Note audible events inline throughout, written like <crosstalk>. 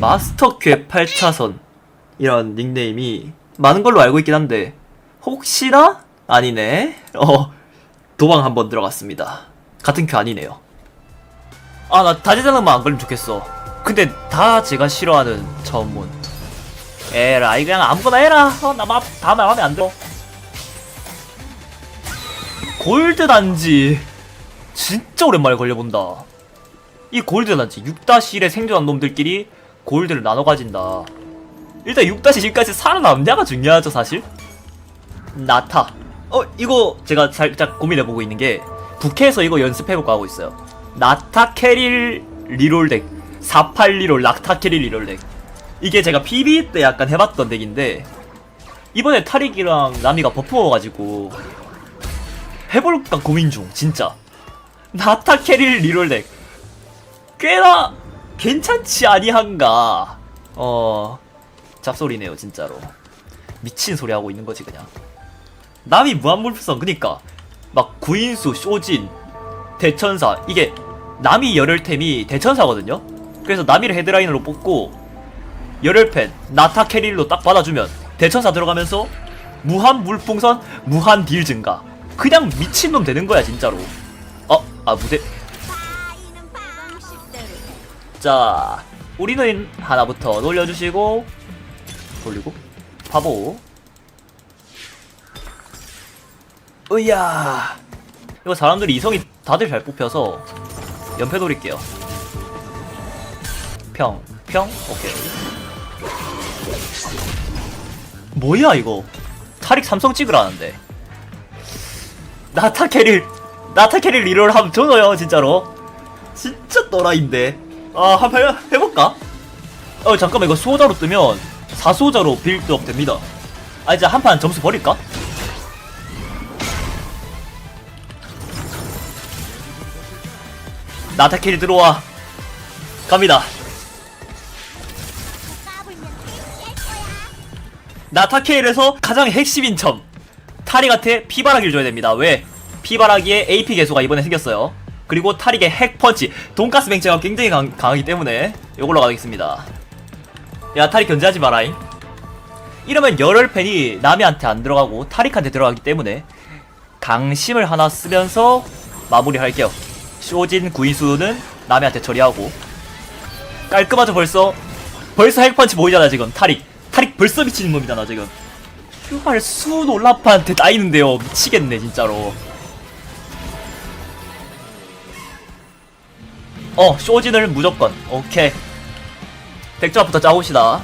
마스터 괴 8차선 이런 닉네임이 많은 걸로 알고 있긴 한데 혹시나 아니네. 어 도망 한번 들어갔습니다. 같은 큐 아니네요. 아 나 다재다능만 안 걸리면 좋겠어. 근데 다 제가 싫어하는 전문. 에라이 그냥 아무거나 해라. 어 나 다음에 마음에 안 들어. 골드 단지 진짜 오랜만에 걸려본다. 이 골드 단지 6-1에 생존한 놈들끼리 골드를 나눠 가진다. 일단 6-1까지 살아남냐가 중요하죠 사실. 나타. 어 이거 제가 살짝 고민해보고 있는 게 부캐에서 이거 연습해볼까 하고 있어요. 나타 캐릴 리롤 덱. 48 리롤 낙타 캐릴 리롤 덱. 이게 제가 PB 때 약간 해봤던 덱인데 이번에 타릭이랑 나미가 버프 먹어가지고 해볼까 고민 중 진짜. 나타 캐릴 리롤 덱. 꽤나 괜찮지 아니한가. 어 잡소리네요 진짜로. 미친 소리 하고 있는 거지 그냥. 남이 무한물풍선 그니까 막 구인수 쇼진 대천사 이게 남이 열혈템이 대천사거든요. 그래서 남이를 헤드라인으로 뽑고 열혈펜 나타 캐릴로 딱 받아주면 대천사 들어가면서 무한 물풍선 무한 딜 증가. 그냥 미친놈 되는 거야 진짜로. 어, 아 무대. 자, 우리는 하나부터 돌려주시고 돌리고 바보. 으야. 이거 사람들이 이성이 다들 잘 뽑혀서 연패 돌릴게요. 평, 평, 오케이. 뭐야 이거? 타릭 삼성 찍으라는데. 나타 캐릴, 나타 캐릴 리롤 하면 좋아요 진짜로. 진짜 또라이인데. 아, 해- 해볼까? 어, 잠깐만, 이거 수호자로 뜨면 4수호자로 빌드업 됩니다. 아, 이제 한 판 점수 버릴까? 나타킬 들어와. 갑니다. 나타케일에서 가장 핵심인 점. 타릭한테 피바라기를 줘야 됩니다. 왜? 피바라기의 AP 개수가 이번에 생겼어요. 그리고 타릭의 핵펀치, 돈가스 맹체가 굉장히 강, 강하기 때문에 이걸로 가겠습니다. 야, 타릭 견제하지 마라잉. 이러면 열혈팬이 남이한테 안 들어가고 타릭한테 들어가기 때문에 강심을 하나 쓰면서 마무리할게요. 쇼진 구이수는 남이한테 처리하고. 깔끔하죠 벌써? 벌써 핵펀치 보이잖아 지금. 타릭 타릭 벌써 미치는 놈이잖아 지금. 휴발 수놀라프한테 따이는데요. 미치겠네 진짜로 어 쇼진을 무조건. 오케이. 덱조합부터 짜봅시다.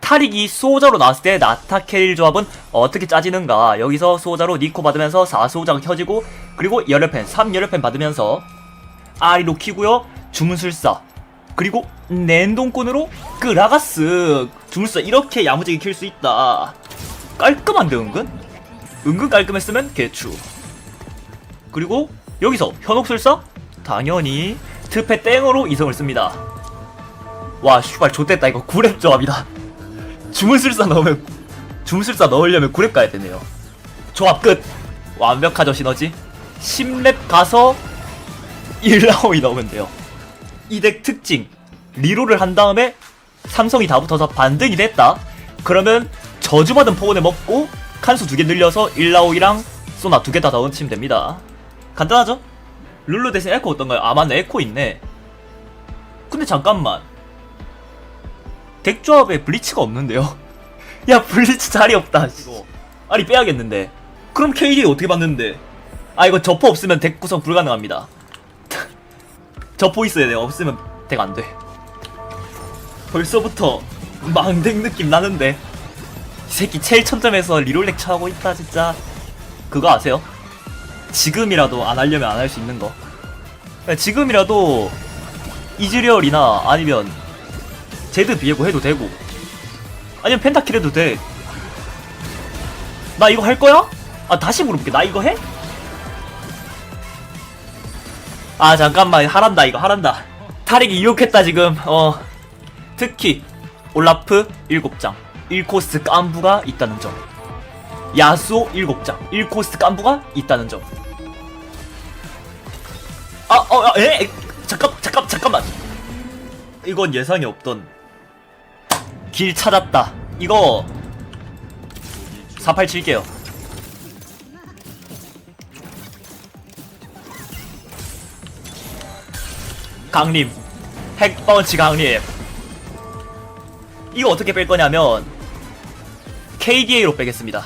타릭이 수호자로 나왔을 때 나타 캐릴 조합은 어떻게 짜지는가? 여기서 수호자로 니코 받으면서 4수호자가 켜지고 그리고 열혈펜 3열혈펜 받으면서 아리로 키고요 주문술사. 그리고 랜동권으로 그라가스. 주문술사 이렇게 야무지게 킬 수 있다. 깔끔한데 은근? 은근 깔끔했으면 개추. 그리고 여기서 현혹술사? 당연히 트페 땡으로 이성을 씁니다. 와 슈발 좆됐다. 이거 구랩 조합이다. 주문술사 넣으면 주문술사 넣으려면 구랩 가야 되네요. 조합 끝. 완벽하죠 시너지. 10렙 가서 1라운이 나오면 돼요. 이 덱 특징. 리롤을 한 다음에 삼성이 다 붙어서 반등이 됐다. 그러면 저주받은 포근을 먹고 칸수 두 개 늘려서 1라운이랑 소나 두 개다 넣으시면 됩니다. 간단하죠? 룰루 대신 에코 어떤가요? 아 맞네. 에코 있네. 근데 잠깐만. 덱 조합에 블리츠가 없는데요? <laughs> 야 블리츠 자리 없다 이거. 아니 빼야겠는데. 그럼 KD 어떻게 받는데? 아 이거 저포 없으면 덱 구성 불가능합니다. <laughs> 저포 있어야 돼요. 없으면 덱 안돼. 벌써부터 망덱 느낌 나는데. 이 새끼 제일 천점에서 리롤렉 쳐하고 있다 진짜. 그거 아세요? 지금이라도 안 하려면 안 할 수 있는 거. 지금이라도 이즈리얼이나 아니면 제드 비에고 해도 되고 아니면 펜타킬 해도 돼 나 이거 할 거야? 아 다시 물어볼게. 나 이거 해? 아 잠깐만. 하란다 이거 하란다. 타릭이 이욕했다 지금. 어. 특히 올라프 7장. 1코스 깐부가 있다는 점. 야수오 7장. 1코스 깐부가 있다는 점 아, 어, 아, 에? 잠깐, 잠깐, 잠깐만. 이건 예상이 없던 길 찾았다. 이거 48 칠게요. 강림. 핵펀치 강림. 이거 어떻게 뺄 거냐면 KDA로 빼겠습니다.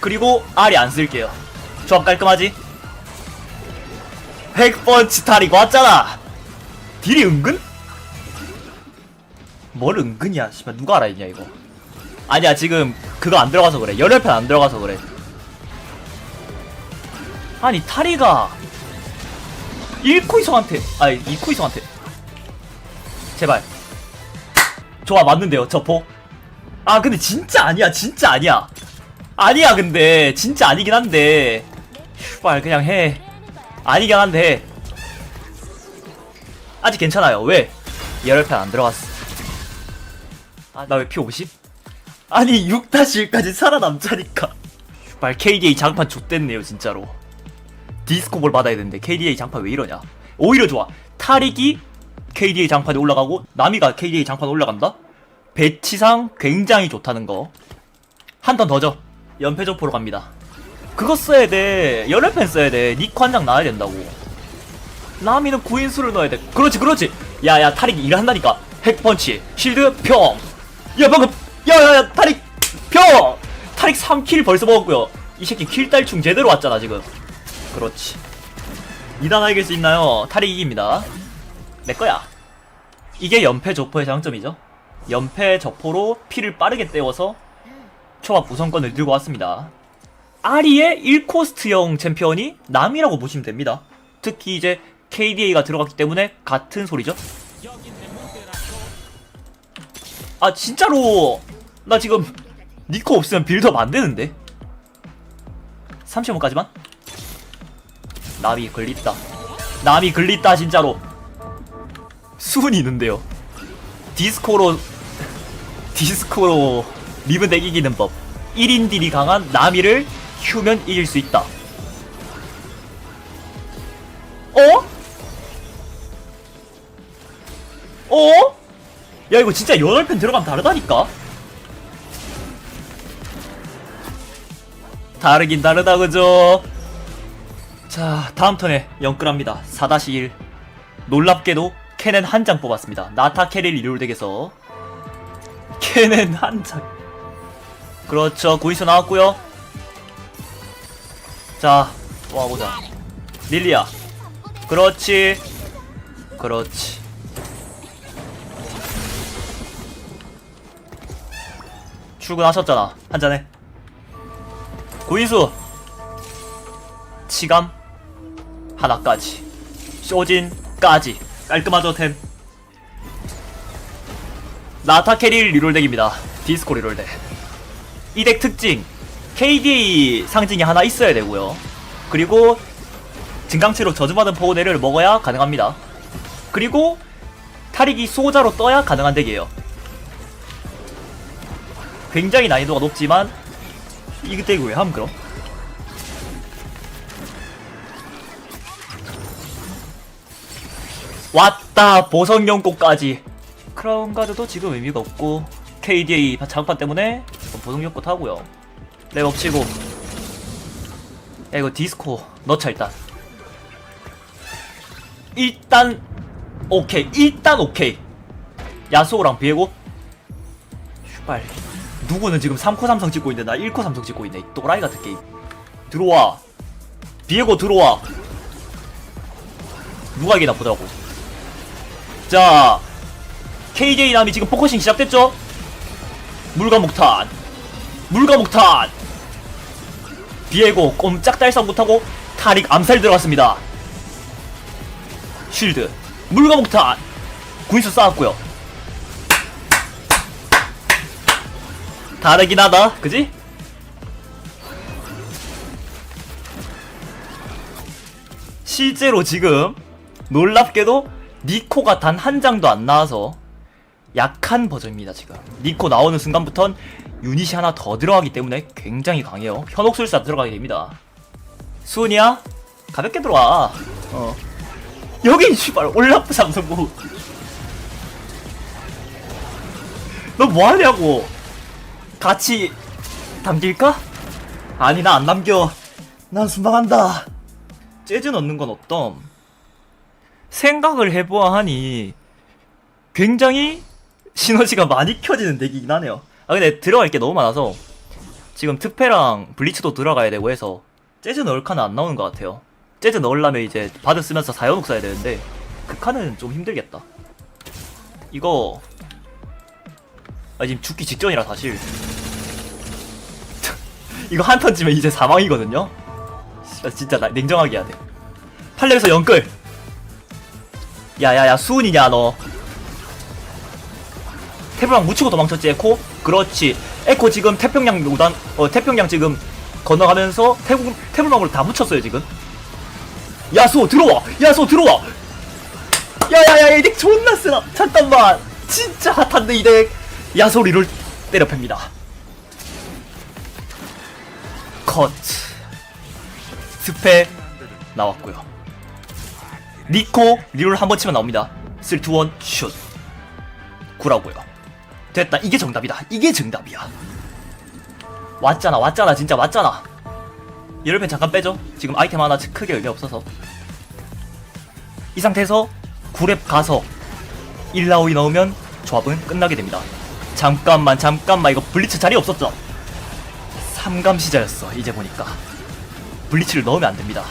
그리고 R이 안 쓸게요. 조합 깔끔하지? 핵펀치 탈이 왔잖아! 딜이 은근? 뭘 은근이야? 씨발. 누가 알아 있냐 이거. 아니야 지금 그거 안 들어가서 그래. 열혈편 안 들어가서 그래. 아니 타리가 1코 이성한테 아니 2코 이성한테. 제발. 좋아 맞는데요 저포. 아 근데 진짜 아니야 진짜 아니야. 아니야 근데. 진짜 아니긴 한데. 슈발 그냥 해 아니긴 한데 해. 아직 괜찮아요 왜 열혈편 안 들어갔어 아, 나왜 P50? 아니, 6-1까지 살아남자니까. 발 KDA 장판 좆됐네요, 진짜로. 디스코볼 받아야 되는데, KDA 장판 왜 이러냐? 오히려 좋아. 타릭이 KDA 장판에 올라가고, 나미가 KDA 장판에 올라간다? 배치상 굉장히 좋다는 거. 한 턴 더죠. 연패조포로 갑니다. 그거 써야 돼. 열혈펜 써야 돼. 니코 한장 나와야 된다고. 나미는 구인수를 넣어야 돼. 그렇지, 그렇지. 야, 야, 타릭이 일한다니까. 핵펀치, 실드, 평. 야, 방금, 야, 야, 야, 타릭, 평! 타릭 3킬 벌써 먹었고요. 이 새끼 킬 딸충 제대로 왔잖아, 지금. 그렇지. 2단 이길 수 있나요? 타릭 이깁니다. 내 거야. 이게 연패 조포의 장점이죠. 연패 저포로 피를 빠르게 때워서 초밥 우선권을 들고 왔습니다. 아리의 1코스트형 챔피언이 남이라고 보시면 됩니다. 특히 이제 KDA가 들어갔기 때문에 같은 소리죠. 아 진짜로! 나 지금 니코 없으면 빌드업 안 되는데. 35까지만? 남이 글립다. 남이 글립다 진짜로. 수은이 있는데요. 디스코로 <laughs> 디스코로 리븐 덱 이기는 법. 1인 딜이 강한 나미를 휴면 이길 수 있다 어? 어? 야 이거 진짜 8편 들어가면 다르다니까? 다르긴 다르다 그죠? 자 다음 턴에 영끌합니다 4-1 놀랍게도 캐넨 한 장 뽑았습니다 나타 캐릴 이룰 덱에서 캐넨 한장 그렇죠 구이수 나왔고요 자 모아보자. 릴리아. 그렇지. 그렇지. 출근하셨잖아. 한잔해. 구인수. 치감. 하나까지. 쇼진까지. 깔끔하죠 템. 나타 캐릴 리롤덱입니다. 디스코 리롤덱. 이 덱 특징 KDA 상징이 하나 있어야 되고요. 그리고 증강체로 저주받은 포우네를 먹어야 가능합니다. 그리고 탈익이 수호자로 떠야 가능한 덱이에요. 굉장히 난이도가 높지만 이때 왜함 그럼? 왔다 보석연꽃까지. 크라운 가드도 지금 의미가 없고 KDA 장판 때문에 보석연꽃 하고요 랩 업 치고. 야 이거 디스코 넣자 일단. 일단 오케이 일단 오케이. 야수호랑 비에고. 슈발 누구는 지금 3코 삼성 찍고 있는데 나 1코 삼성 찍고 있네. 이 또라이 같은 게임. 들어와. 비에고 들어와. 누가 이게 나쁘더라고? 자 KJ 남이 지금 포커싱 시작됐죠? 물과목탄 물과목탄! 비에고 꼼짝달싹 못하고 타릭 암살 들어갔습니다. 쉴드. 물과목탄! 군수 쌓았고요. 다르긴 하다. 그지? 실제로 지금 놀랍게도 니코가 단 한 장도 안 나와서 약한 버전입니다 지금. 니코 나오는 순간부턴 유닛이 하나 더 들어가기 때문에 굉장히 강해요. 현혹술사 들어가게 됩니다. 수은이야 가볍게 들어와. 어. 여긴 씨발 올라프 삼성부. 너 뭐하냐고. 같이 담길까? 아니 나 안 남겨. 난 순방한다. 재즈 넣는 건 어떤? 생각을 해보아 하니 굉장히 시너지가 많이 켜지는 덱이긴 하네요. 아 근데 들어갈 게 너무 많아서 지금 특패랑 블리츠도 들어가야 되고 해서 재즈 넣을 칸은 안 나오는 것 같아요. 재즈 넣으려면 이제 바드 쓰면서 사연옥 써야 되는데 그 칸은 좀 힘들겠다. 이거 아 지금 죽기 직전이라 사실. <laughs> 이거 한턴 지면 이제 사망이거든요? 아, 진짜 나, 냉정하게 해야 돼. 팔렘에서 영끌! 야야야 수은이냐 너 태평양 묻히고 도망쳤지 에코? 그렇지. 에코 지금 태평양 요단 어 태평양 지금 건너가면서 태국 태블망으로 다 묻혔어요 지금. 야수 들어와! 야수 들어와! 야야야 이덱 존나 쓰나? 잠깐만! 진짜 핫한데 이덱! 야소리를 때려 팹니다. 컷. 스페 나왔고요. 니코 리롤 한 번 치면 나옵니다. 쓸투원 슛. 구라고요 됐다. 이게 정답이다. 이게 정답이야. 왔잖아 왔잖아 진짜 왔잖아. 열배 잠깐 빼죠. 지금 아이템 하나 크게 의미 없어서. 이 상태에서 9렙 가서 1라오이 넣으면 조합은 끝나게 됩니다. 잠깐만 잠깐만. 이거 블리츠 자리 없었죠? 3감 시자였어 이제 보니까. 블리츠를 넣으면 안됩니다.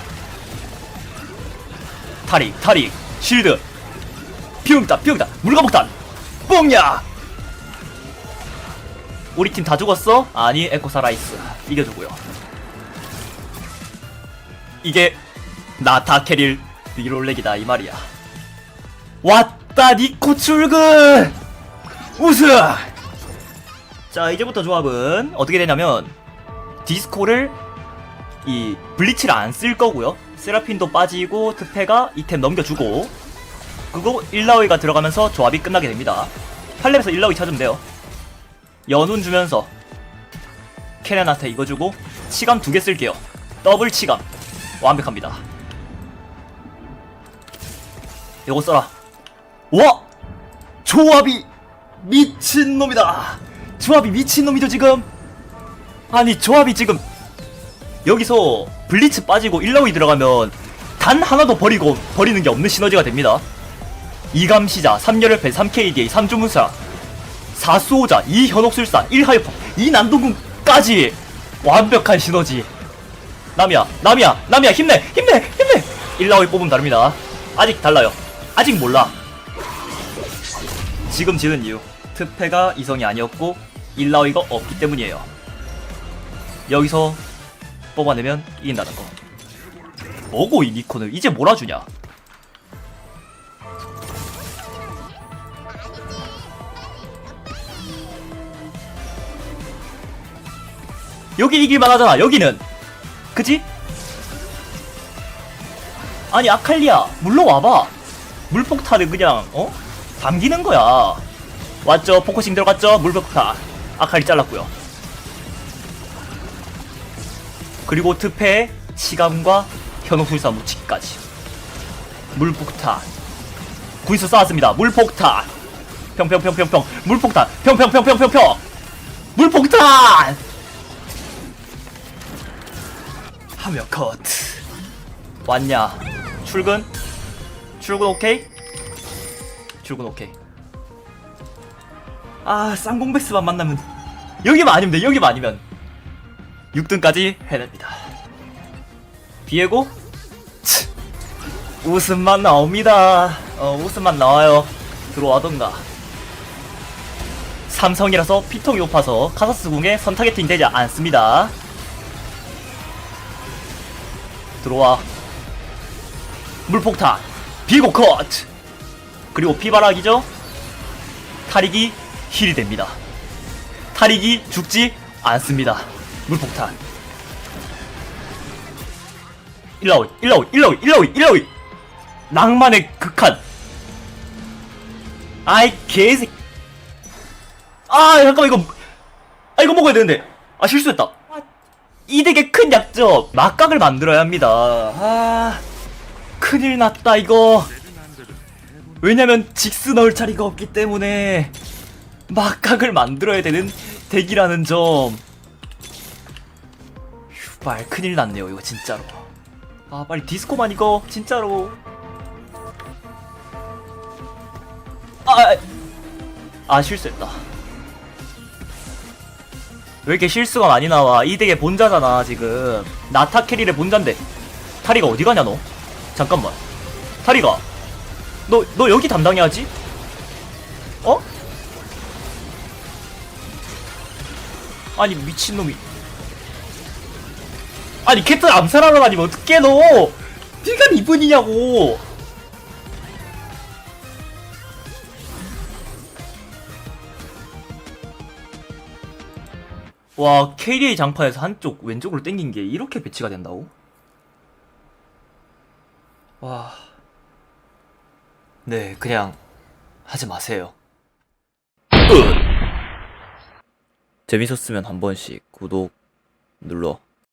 타릭 타릭 쉴드. 피웅다 피웅다. 물가복탄. 뽕야 우리 팀 다 죽었어? 아니 에코 살아있어 이겨주고요. 이게 나타 캐릴 리롤렉이다 이 말이야. 왔다 니코 출근! 우승 자 이제부터 조합은 어떻게 되냐면 디스코를 이 블리치를 안 쓸 거고요. 세라핀도 빠지고 트페가 이템 넘겨주고 그리고 1라오이가 들어가면서 조합이 끝나게 됩니다. 8렙에서 1라오이 찾으면 돼요 연운 주면서 캐넨한테 이거 주고 치감 두 개 쓸게요. 더블 치감. 완벽합니다. 요거 써라. 와! 조합이 미친놈이다. 조합이 미친놈이죠 지금? 아니 조합이 지금 여기서 블리츠 빠지고 1라운드 들어가면 단 하나도 버리고 버리는 게 없는 시너지가 됩니다. 이감시자, 3열혈패, 3KDA, 3주문사, 4수호자, 2현옥술사, 1하이퍼, 2난동궁까지 완벽한 시너지. 남이야, 남이야, 남이야, 힘내, 힘내, 힘내! 1라운드 뽑으면 다릅니다. 아직 달라요. 아직 몰라. 지금 지은 이유. 특패가 이성이 아니었고 1라운드가 없기 때문이에요. 여기서 뽑아내면 이긴다는 거. 뭐고 이 니콘을 이제 몰아주냐? 여기 이길만 하잖아 여기는. 그지? 아니 아칼리아 물러와봐. 물폭탄을 그냥 어? 담기는 거야. 왔죠? 포커싱 들어갔죠? 물폭탄. 아칼리 잘랐고요. 그리고 특패 시감과 현혹술사 묻히기까지. 물폭탄. 구이수 쌓았습니다. 물폭탄. 평평평평평. 물폭탄. 평평평평평평. 물폭탄 하며 컷 왔냐 출근 출근 오케이 출근 오케이 아 쌍공베스만 만나면 여기만 아니면 돼 여기만 아니면 6등까지 해냅니다. 비에고 치, 웃음만 나옵니다. 어, 웃음만 나와요. 들어와던가. 삼성이라서 피통이 높아서 카사스 궁에 선타겟팅 되지 않습니다. 들어와. 물폭탄. 비고 컷. 그리고 피바락이죠. 탈익이 힐이 됩니다. 탈익이 죽지 않습니다. 물폭탄 1라오이 1라오이 1라오이 1라오이 1라오이 낭만의 극한 아이 개새끼 아 잠깐만 이거 아 이거 먹어야 되는데 아 실수했다 아, 이 덱의 큰 약점 막각을 만들어야 합니다 아 큰일 났다 이거 왜냐면 직스 넣을 자리가 없기 때문에 막각을 만들어야 되는 덱이라는 점. 휴, 말 큰일 났네요, 이거 진짜로. 아, 빨리 디스코만 이거, 진짜로. 아, 아, 아, 실수했다. 왜 이렇게 실수가 많이 나와? 이 덱의 본자잖아, 지금. 나타 캐리의 본자인데. 타리가 어디 가냐, 너? 잠깐만. 타리가. 너, 너 여기 담당해야지? 어? 아니, 미친놈이. 아니, 캣을 암살하러 다니면 어떡해, 너! 네가 이분이냐고! 와, KDA 장판에서 한쪽 왼쪽으로 땡긴 게 이렇게 배치가 된다고? 와. 네, 그냥 하지 마세요. 끝! 재밌었으면 한 번씩 구독 눌러